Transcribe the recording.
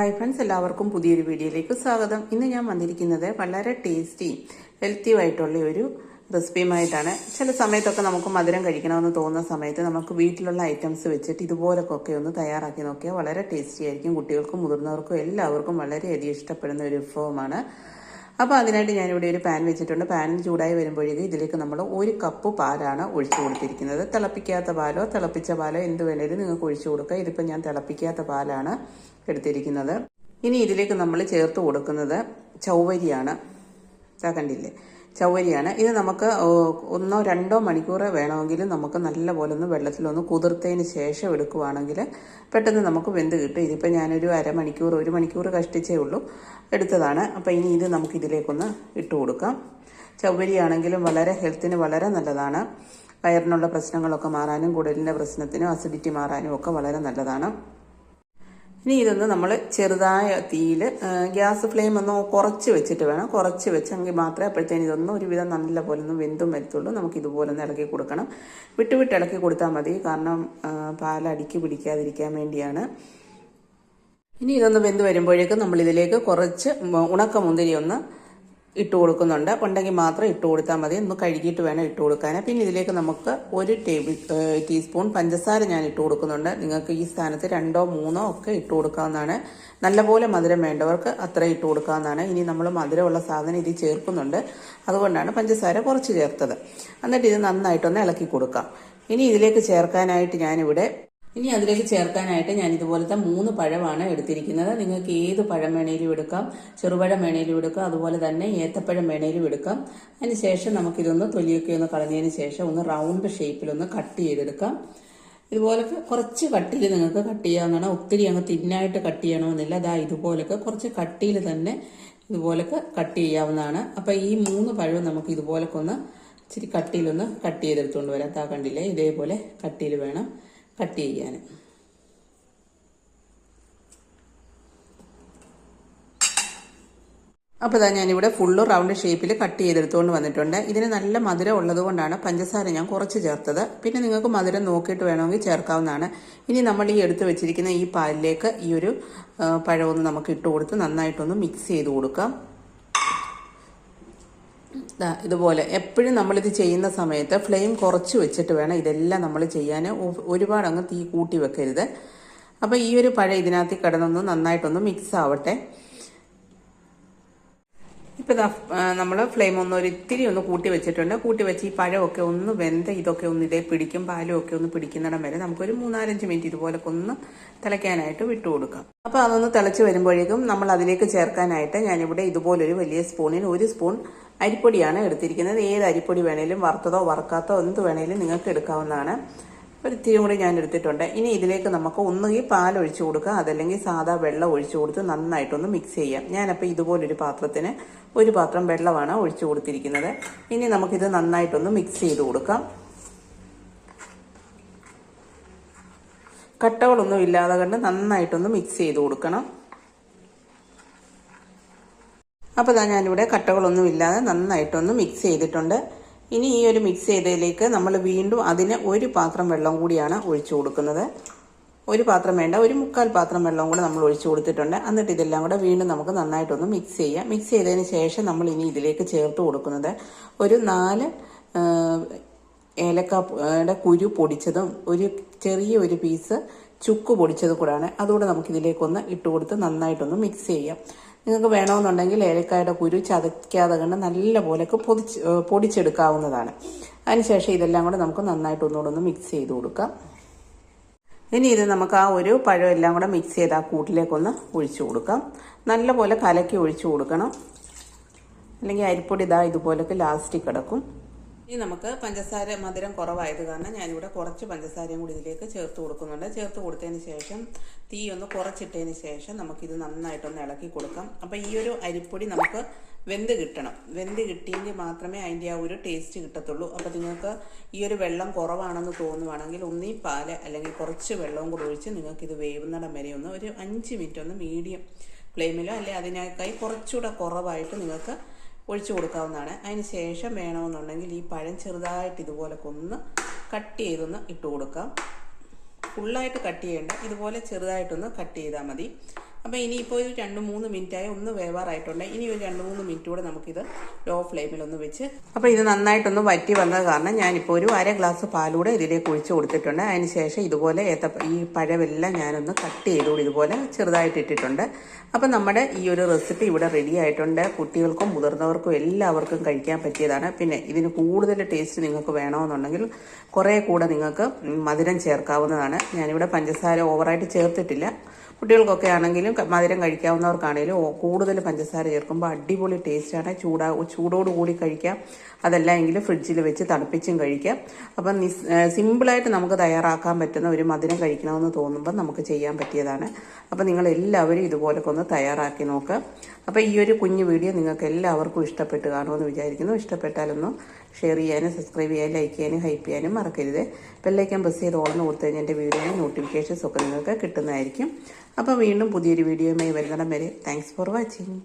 Hi friends എല്ലാവർക്കും പുതിയൊരു വീഡിയോയിലേക്ക് സ്വാഗതം. ഇന്ന് ഞാൻ വന്നിരിക്കുന്നത് വളരെ ടേസ്റ്റി ഹെൽത്തിയുമായിട്ടുള്ള ഒരു റെസിപ്പിയുമായിട്ടാണ് ചില സമയത്തൊക്കെ നമുക്ക് മധുരം കഴിക്കണമെന്ന് തോന്നുന്ന സമയത്ത് നമുക്ക് വീട്ടിലുള്ള ഐറ്റംസ് വെച്ചിട്ട് ഇതുപോലൊക്കെ ഒന്ന് തയ്യാറാക്കി നോക്കിയാൽ വളരെ ടേസ്റ്റി ആയിരിക്കും. കുട്ടികൾക്കും മുതിർന്നവർക്കും എല്ലാവർക്കും വളരെയധികം ഇഷ്ടപ്പെടുന്ന ഒരു വിഭവമാണ് അപ്പോൾ അതിനായിട്ട് ഞാനിവിടെ ഒരു പാൻ വെച്ചിട്ടുണ്ട്. പാൻ ചൂടായി വരുമ്പോഴേക്കും ഇതിലേക്ക് നമ്മൾ ഒരു കപ്പ് പാലാണ് ഒഴിച്ചു കൊടുത്തിരിക്കുന്നത്. തിളപ്പിക്കാത്ത പാലോ തിളപ്പിച്ച പാലോ എന്ത് വേണേലും നിങ്ങൾക്ക് ഒഴിച്ചു കൊടുക്കുക ഇതിപ്പോൾ ഞാൻ തിളപ്പിക്കാത്ത പാലാണ് എടുത്തിരിക്കുന്നത്. ഇനി ഇതിലേക്ക് നമ്മൾ ചേർത്ത് കൊടുക്കുന്നത് ചൗവരിയാണ്. കണ്ടില്ലേ? ചൗവരിയാണ്. ഇത് നമുക്ക് ഒന്നോ രണ്ടോ മണിക്കൂർ വേണമെങ്കിൽ നമുക്ക് നല്ലപോലെ ഒന്ന് വെള്ളത്തിലൊന്ന് കുതിർത്തതിന് ശേഷം എടുക്കുവാണെങ്കിൽ പെട്ടെന്ന് നമുക്ക് വെന്ത് കിട്ടും. ഇതിപ്പോൾ ഞാനൊരു അരമണിക്കൂർ ഒരു മണിക്കൂർ കഷ്ടിച്ചേ ഉള്ളൂ എടുത്തതാണ്. അപ്പോൾ ഇനി ഇത് നമുക്ക് ഇതിലേക്കൊന്ന് ഇട്ട് കൊടുക്കാം. ചവ്വരിയാണെങ്കിലും വളരെ ഹെൽത്തിന് വളരെ നല്ലതാണ്. വയറിനുള്ള പ്രശ്നങ്ങളൊക്കെ മാറാനും കുടലിന്റെ പ്രശ്നത്തിനും അസിഡിറ്റി മാറാനും ഒക്കെ വളരെ നല്ലതാണ്. ഇനി ഇതൊന്ന് നമ്മൾ ചെറുതായ തീയിൽ ഗ്യാസ് ഫ്ലെയിം ഒന്ന് കുറച്ച് വെച്ചിട്ട് വേണം. കുറച്ച് വെച്ചെങ്കിൽ മാത്രമേ അപ്പോഴത്തേന് ഇതൊന്നും ഒരുവിധം നല്ല പോലെ ഒന്നും വെന്തും വരത്തുള്ളൂ. നമുക്ക് ഇതുപോലെ ഒന്ന് ഇളക്കി കൊടുക്കണം. വിട്ട് വിട്ട് ഇളക്കി കൊടുത്താൽ മതി. കാരണം പാൽ അടുക്കി പിടിക്കാതിരിക്കാൻ വേണ്ടിയാണ്. ഇനി ഇതൊന്ന് വെന്ത് വരുമ്പോഴേക്കും നമ്മളിതിലേക്ക് കുറച്ച് ഉണക്കമുന്തിരി ഒന്ന് ഇട്ട് കൊടുക്കുന്നുണ്ട്. ഉണ്ടെങ്കിൽ മാത്രം ഇട്ട് കൊടുത്താൽ മതി. ഒന്ന് കഴുകിയിട്ട് വേണം ഇട്ട് കൊടുക്കാൻ. പിന്നെ ഇതിലേക്ക് നമുക്ക് ഒരു ടേബിൾ ടീസ്പൂൺ പഞ്ചസാര ഞാൻ ഇട്ട് കൊടുക്കുന്നുണ്ട്. നിങ്ങൾക്ക് ഈ സ്ഥാനത്ത് രണ്ടോ മൂന്നോ ഒക്കെ ഇട്ട് കൊടുക്കാവുന്നതാണ്. നല്ലപോലെ മധുരം വേണ്ടവർക്ക് അത്ര ഇട്ട് കൊടുക്കാവുന്നതാണ്. ഇനി നമ്മൾ മധുരമുള്ള സാധനം ഇതിൽ ചേർക്കുന്നുണ്ട്. അതുകൊണ്ടാണ് പഞ്ചസാര കുറച്ച് ചേർത്തത്. എന്നിട്ട് ഇത് നന്നായിട്ടൊന്ന് ഇളക്കി കൊടുക്കാം. ഇനി ഇതിലേക്ക് ചേർക്കാനായിട്ട് ഞാനിവിടെ ഇനി അതിലേക്ക് ചേർക്കാനായിട്ട് ഞാൻ ഇതുപോലത്തെ മൂന്ന് പഴമാണ് എടുത്തിരിക്കുന്നത്. നിങ്ങൾക്ക് ഏത് പഴം വേണേലും എടുക്കാം. ചെറുപഴം വേണേലും എടുക്കാം. അതുപോലെ തന്നെ ഏത്തപ്പഴം വേണേലും എടുക്കാം. അതിനുശേഷം നമുക്കിതൊന്ന് തൊലിയൊക്കെ ഒന്ന് കളഞ്ഞതിന് ശേഷം ഒന്ന് റൗണ്ട് ഷേപ്പിലൊന്ന് കട്ട് ചെയ്തെടുക്കാം. ഇതുപോലെ കുറച്ച് കട്ടിയിൽ നിങ്ങൾക്ക് കട്ട് ചെയ്യാവുന്നതാണ്. ഒത്തിരി അങ്ങ് തിന്നായിട്ട് കട്ട് ചെയ്യണമെന്നില്ല. അതാ ഇതുപോലൊക്കെ കുറച്ച് കട്ടിയിൽ തന്നെ ഇതുപോലൊക്കെ കട്ട് ചെയ്യാവുന്നതാണ്. അപ്പം ഈ മൂന്ന് പഴവും നമുക്ക് ഇതുപോലൊക്കെ ഒന്ന് ഇച്ചിരി കട്ടിയിലൊന്ന് കട്ട് ചെയ്തെടുത്തുകൊണ്ട് വരാം. താ കണ്ടില്ലേ? ഇതേപോലെ കട്ടിയിൽ വേണം. കട്ട് ചെയ്യാൻ. അപ്പോൾ ഇതാ ഞാനിവിടെ ഫുള്ള് റൗണ്ട് ഷേപ്പിൽ കട്ട് ചെയ്തെടുത്തുകൊണ്ട് വന്നിട്ടുണ്ട്. ഇതിന് നല്ല മധുരം ഉള്ളതുകൊണ്ടാണ് പഞ്ചസാര ഞാൻ കുറച്ച് ചേർത്തത്. പിന്നെ നിങ്ങൾക്ക് മധുരം നോക്കിയിട്ട് വേണമെങ്കിൽ ചേർക്കാവുന്നതാണ്. ഇനി നമ്മൾ ഈ എടുത്ത് വെച്ചിരിക്കുന്ന ഈ പാലിലേക്ക് ഈ ഒരു പഴമൊന്ന് നമുക്ക് ഇട്ട് കൊടുത്ത് നന്നായിട്ടൊന്ന് മിക്സ് ചെയ്ത് കൊടുക്കാം. ഇതുപോലെ. എപ്പോഴും നമ്മളിത് ചെയ്യുന്ന സമയത്ത് ഫ്ലെയിം കുറച്ച് വെച്ചിട്ട് വേണം ഇതെല്ലാം നമ്മൾ ചെയ്യാൻ. ഒരുപാട് അങ്ങ് തീ കൂട്ടി വെക്കരുത്. അപ്പോൾ ഈ ഒരു പഴം ഇതിനകത്ത് കിടന്നൊന്ന് നന്നായിട്ടൊന്ന് മിക്സ് ആവട്ടെ. ഇപ്പം ഇതാ നമ്മൾ ഫ്ലെയിം ഒന്ന് ഒരു ഇത്തിരി ഒന്ന് കൂട്ടി വെച്ചിട്ടുണ്ട്. കൂട്ടി വെച്ച് ഈ പഴമൊക്കെ ഒന്ന് വെന്ത ഇതൊക്കെ ഒന്ന് ഇതേ പിടിക്കും. പാലും ഒക്കെ ഒന്ന് പിടിക്കുന്നിടം വരെ നമുക്കൊരു മൂന്നാലഞ്ച് മിനിറ്റ് ഇതുപോലൊക്കെ ഒന്ന് തിളയ്ക്കാനായിട്ട് വിട്ടു കൊടുക്കാം. അപ്പോൾ അതൊന്ന് തിളച്ച് വരുമ്പോഴേക്കും നമ്മൾ അതിലേക്ക് ചേർക്കാനായിട്ട് ഞാനിവിടെ ഇതുപോലൊരു വലിയ സ്പൂണിന് ഒരു സ്പൂൺ അരിപ്പൊടിയാണ് എടുത്തിരിക്കുന്നത്. ഏത് അരിപ്പൊടി വേണേലും വറുത്തതോ വറുക്കാത്തോ എന്ത് വേണേലും നിങ്ങൾക്ക് എടുക്കാവുന്നതാണ്. ഒരു ഇത്തിരി കൂടി ഞാൻ എടുത്തിട്ടുണ്ട്. ഇനി ഇതിലേക്ക് നമുക്ക് ഒന്നുകിൽ പാൽ ഒഴിച്ചു കൊടുക്കുക. അതല്ലെങ്കിൽ സാധാ വെള്ളം ഒഴിച്ചു കൊടുത്ത് നന്നായിട്ടൊന്ന് മിക്സ് ചെയ്യാം. ഞാനപ്പോൾ ഇതുപോലൊരു പാത്രത്തിന് ഒരു പാത്രം വെള്ളമാണ് ഒഴിച്ചു കൊടുത്തിരിക്കുന്നത്. ഇനി നമുക്കിത് നന്നായിട്ടൊന്ന് മിക്സ് ചെയ്ത് കൊടുക്കാം. കട്ടകളൊന്നും ഇല്ലാതെ കണ്ട് നന്നായിട്ടൊന്ന് മിക്സ് ചെയ്ത് കൊടുക്കണം. അപ്പോൾ ഇതാ ഞാനിവിടെ കട്ടകളൊന്നും ഇല്ലാതെ നന്നായിട്ടൊന്ന് മിക്സ് ചെയ്തിട്ടുണ്ട്. ഇനി ഈ ഒരു മിക്സ് ചെയ്തതിലേക്ക് നമ്മൾ വീണ്ടും അതിന് ഒരു പാത്രം വെള്ളം കൂടിയാണ് ഒഴിച്ചു കൊടുക്കുന്നത്. ഒരു പാത്രം വേണ്ട ഒരു മുക്കാൽ പാത്രം വെള്ളം കൂടെ നമ്മൾ ഒഴിച്ചു കൊടുത്തിട്ടുണ്ട്. എന്നിട്ട് ഇതെല്ലാം കൂടെ വീണ്ടും നമുക്ക് നന്നായിട്ടൊന്ന് മിക്സ് ചെയ്യാം. മിക്സ് ചെയ്തതിന് ശേഷം നമ്മൾ ഇനി ഇതിലേക്ക് ചേർത്ത് കൊടുക്കുന്നത് ഒരു നാല് ഏലക്കയുടെ കുരു പൊടിച്ചതും ഒരു ചെറിയ ഒരു പീസ് ചുക്ക് പൊടിച്ചതും കൂടാണ്. അതുകൂടെ നമുക്കിതിലേക്കൊന്ന് ഇട്ട് കൊടുത്ത് നന്നായിട്ടൊന്ന് മിക്സ് ചെയ്യാം. നിങ്ങൾക്ക് വേണമെന്നുണ്ടെങ്കിൽ ഏലക്കായുടെ കുരു ചതയ്ക്കാതെ കണ്ട് നല്ല പോലെയൊക്കെ പൊതിച്ച് പൊടിച്ചെടുക്കാവുന്നതാണ്. അതിനുശേഷം ഇതെല്ലാം കൂടെ നമുക്ക് നന്നായിട്ട് ഒന്നുകൂടെ ഒന്ന് മിക്സ് ചെയ്ത് കൊടുക്കാം. ഇനി ഇത് നമുക്ക് ആ ഒരു പഴം എല്ലാം കൂടെ മിക്സ് ചെയ്ത് ആ കൂട്ടിലേക്കൊന്ന് ഒഴിച്ചു കൊടുക്കാം. നല്ലപോലെ കലക്കി ഒഴിച്ചു കൊടുക്കണം. അല്ലെങ്കിൽ അരിപ്പൊടി ഇതാ ഇതുപോലൊക്കെ ലാസ്റ്റിൽ കിടക്കും. ഇനി നമുക്ക് പഞ്ചസാര മധുരം കുറവായത് കാരണം ഞാനിവിടെ കുറച്ച് പഞ്ചസാരയും കൂടി ഇതിലേക്ക് ചേർത്ത് കൊടുക്കുന്നുണ്ട്. ചേർത്ത് കൊടുത്തതിന് ശേഷം തീ ഒന്ന് കുറച്ചിട്ടതിന് ശേഷം നമുക്കിത് നന്നായിട്ടൊന്ന് ഇളക്കി കൊടുക്കാം. അപ്പോൾ ഈ ഒരു അരിപ്പൊടി നമുക്ക് വെന്ത് കിട്ടണം. വെന്ത് കിട്ടിയെങ്കിൽ മാത്രമേ അതിന്റെ ആ ഒരു ടേസ്റ്റ് കിട്ടത്തുള്ളൂ. അപ്പോൾ നിങ്ങൾക്ക് ഈ ഒരു വെള്ളം കുറവാണെന്ന് തോന്നുവാണെങ്കിൽ ഒന്നീ പാൽ അല്ലെങ്കിൽ കുറച്ച് വെള്ളവും കൂടി ഒഴിച്ച് നിങ്ങൾക്കിത് വേവുന്നിടം വരെ ഒന്ന് ഒരു അഞ്ച് മിനിറ്റ് ഒന്ന് മീഡിയം ഫ്ലെയിമിലോ അല്ലെങ്കിൽ അതിനേക്കായി കുറച്ചുകൂടെ കുറവായിട്ട് നിങ്ങൾക്ക് ഒഴിച്ചു കൊടുക്കാവുന്നതാണ്. അതിന് ശേഷം വേണമെന്നുണ്ടെങ്കിൽ ഈ പഴം ചെറുതായിട്ട് ഇതുപോലെ കൊന്ന് കട്ട് ചെയ്തൊന്ന് ഇട്ട് കൊടുക്കാം. ഫുള്ളായിട്ട് കട്ട് ചെയ്യേണ്ട. ഇതുപോലെ ചെറുതായിട്ടൊന്ന് കട്ട് ചെയ്താൽ മതി. അപ്പോൾ ഇനിയിപ്പോൾ ഒരു രണ്ട് മൂന്ന് മിനിറ്റായി ഒന്ന് വേവാറായിട്ടുണ്ട്. ഇനി ഒരു രണ്ട് മൂന്ന് മിനിറ്റ് കൂടെ നമുക്കിത് ലോ ഫ്ലെയിമിൽ ഒന്ന് വെച്ച് അപ്പോൾ ഇത് നന്നായിട്ടൊന്ന് വറ്റി വന്നത് കാരണം ഞാനിപ്പോൾ ഒരു അര ഗ്ലാസ് പാലൂടെ ഇതിലേക്ക് ഒഴിച്ച് കൊടുത്തിട്ടുണ്ട്. അതിന് ശേഷം ഇതുപോലെ ഏത്ത ഈ പഴമെല്ലാം ഞാനൊന്ന് കട്ട് ചെയ്തുകൂടി ഇതുപോലെ ചെറുതായിട്ട് ഇട്ടിട്ടുണ്ട്. അപ്പോൾ നമ്മുടെ ഈ ഒരു റെസിപ്പി ഇവിടെ റെഡി ആയിട്ടുണ്ട്. കുട്ടികൾക്കും മുതിർന്നവർക്കും എല്ലാവർക്കും കഴിക്കാൻ പറ്റിയതാണ്. പിന്നെ ഇതിന് കൂടുതൽ ടേസ്റ്റ് നിങ്ങൾക്ക് വേണമെന്നുണ്ടെങ്കിൽ കുറേ കൂടെ നിങ്ങൾക്ക് മധുരം ചേർക്കാവുന്നതാണ്. ഞാനിവിടെ പഞ്ചസാര ഓവറായിട്ട് ചേർത്തിട്ടില്ല. കുട്ടികൾക്കൊക്കെ ആണെങ്കിലും മധുരം കഴിക്കാവുന്നവർക്കാണെങ്കിലും കൂടുതൽ പഞ്ചസാര ചേർക്കുമ്പോൾ അടിപൊളി ടേസ്റ്റാണ്. ചൂടാ ചൂടോട് കൂടി കഴിക്കാം. അതല്ല എങ്കിൽ ഫ്രിഡ്ജിൽ വെച്ച് തണുപ്പിച്ചും കഴിക്കാം. അപ്പം നിസ് സിമ്പിളായിട്ട് നമുക്ക് തയ്യാറാക്കാൻ പറ്റുന്ന ഒരു മധുരം കഴിക്കണമെന്ന് തോന്നുമ്പോൾ നമുക്ക് ചെയ്യാൻ പറ്റിയതാണ്. അപ്പം നിങ്ങൾ എല്ലാവരും ഇതുപോലൊക്കെ ഒന്ന് തയ്യാറാക്കി നോക്കുക അപ്പോൾ ഈ ഒരു കുഞ്ഞു വീഡിയോ നിങ്ങൾക്ക് എല്ലാവർക്കും ഇഷ്ടപ്പെട്ട് കാണുമെന്ന് വിചാരിക്കുന്നു. ഇഷ്ടപ്പെട്ടാലൊന്ന് ഷെയർ ചെയ്യാനും സബ്സ്ക്രൈബ് ചെയ്യാനും ലൈക്ക് ചെയ്യാനും ഹൈപ്പ് ചെയ്യാനും മറക്കരുത്. ബെല്ലൈക്കൻ പ്രസ് ചെയ്ത് ഓൾന്ന് കൊടുത്തു കഴിഞ്ഞാൽ എന്റെ വീഡിയോയും നോട്ടിഫിക്കേഷൻസ് ഒക്കെ നിങ്ങൾക്ക് കിട്ടുന്നതായിരിക്കും. അപ്പോൾ വീണ്ടും പുതിയൊരു വീഡിയോയുമായി വരുന്നിടം വരെ. Thanks for watching